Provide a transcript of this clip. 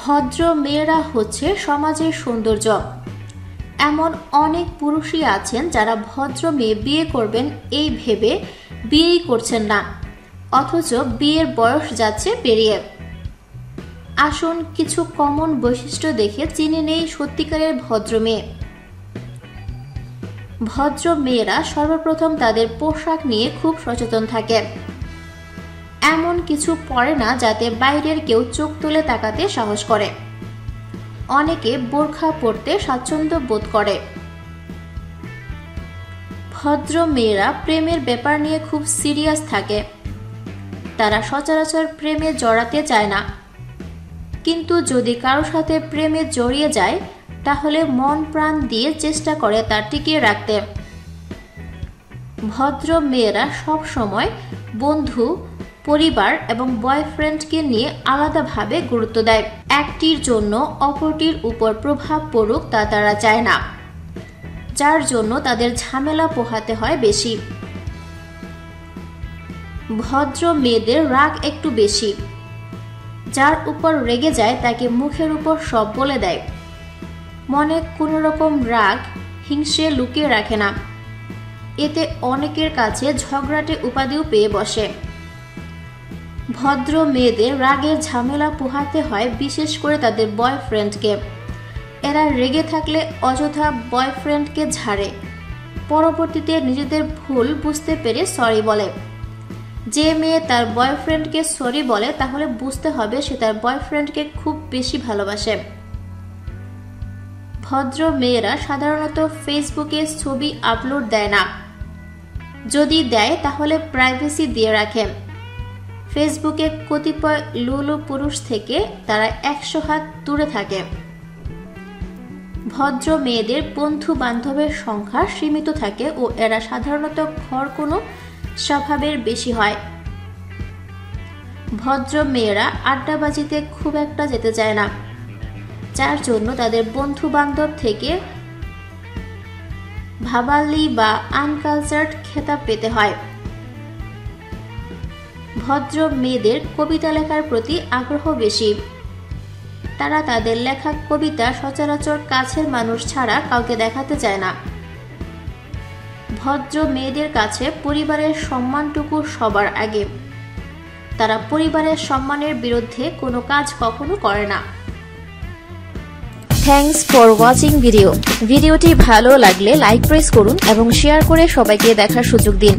ভদ্র মেয়েরা হচ্ছে সমাজের সৌন্দর্য। এমন অনেক পুরুষই আছেন যারা ভদ্র মেয়ে বিয়ে করবেন এই ভেবে বিয়েই করছেন না, অথচ বিয়ের বয়স যাচ্ছে পেরিয়ে। আসুন কিছু কমন বৈশিষ্ট্য দেখে চিনে নেই সত্যিকারের ভদ্র মেয়ে ভদ্র মেয়েরা সর্বপ্রথম তাদের পোশাক নিয়ে খুব সচেতন থাকে। এমন কিছু পরে না যাতে বাইরের কেউ চোখ তুলে তাকাতে সাহস করে। অনেকে বোরখা পরতে স্বাচ্ছন্দ্য বোধ করে। ভদ্র মেয়েরা প্রেমের ব্যাপার নিয়ে খুব সিরিয়াস থাকে। তারা সচরাচর প্রেমে জড়াতে চায় না। কিন্তু যদি কারও সাথে প্রেমে জড়িয়ে যায়, তাহলে মন প্রাণ দিয়ে চেষ্টা করে তা টিকিয়ে রাখতে। ভদ্র মেয়েরা সব সময় বন্ধু পরিবার এবং বয়ফ্রেন্ডকে নিয়ে আলাদাভাবে গুরুত্ব দেয়। একটির জন্য অপরটির উপর প্রভাব পড়ুক তা তারা চায় না। যার জন্য তাদের ঝামেলা পোহাতে হয় বেশি। ভদ্র মেয়েদের রাগ একটু বেশি। যার উপর রেগে যায় তাকে মুখের উপর সব বলে দেয়। মনে কোনো রকম রাগ হিংসে লুকিয়ে রাখে না। এতে অনেকের কাছে ঝগড়াটে উপাধিও পেয়ে বসে। ভদ্র মেয়েদের রাগের ঝামেলা পোহাতে হয়, বিশেষ করে তাদের বয়ফ্রেন্ডকে। এরা রেগে থাকলে অযথা বয়ফ্রেন্ডকে ঝাড়ে। পরবর্তীতে নিজেদের ভুল বুঝতে পেরে সরি বলে। যে মেয়ে তার বয়ফ্রেন্ডকে সরি বলে, তাহলে বুঝতে হবে সে তার বয়ফ্রেন্ডকে খুব বেশি ভালোবাসে। ভদ্র মেয়েরা সাধারণত ফেসবুকে ছবি আপলোড দেয় না। যদি দেয়, তাহলে প্রাইভেসি দিয়ে রাখে। ফেসবুকে কতিপয় লুলু পুরুষ থেকে তারা একশো হাত দূরে থাকে। ভদ্র মেয়েদের বন্ধু বান্ধবের সংখ্যা সীমিত থাকে ও এরা সাধারণত ঘর কোনো স্বভাবের বেশি হয়। ভদ্র মেয়েরা আড্ডাবাজিতে খুব একটা যেতে চায় না। যার জন্য তাদের বন্ধু বান্ধব থেকে ভাবালি বা আনকালচার্ড খেতাব পেতে হয়। ভদ্র মেয়েদের কবিতা লেখার প্রতি আগ্রহ বেশি। তারা তাদের লেখা কবিতা সচরাচর কাছের মানুষ ছাড়া কাউকে দেখাতে চায় না। ভদ্র মেয়েদের কাছে পরিবারের সম্মানটুকু সবার আগে। তারা পরিবারের সম্মানের বিরুদ্ধে কোনো কাজ কখনো করে না। থ্যাংকস ফর ওয়াচিং ভিডিও ভিডিওটি ভালো লাগলে লাইক প্রেস করুন এবং শেয়ার করে সবাইকে দেখার সুযোগ দিন।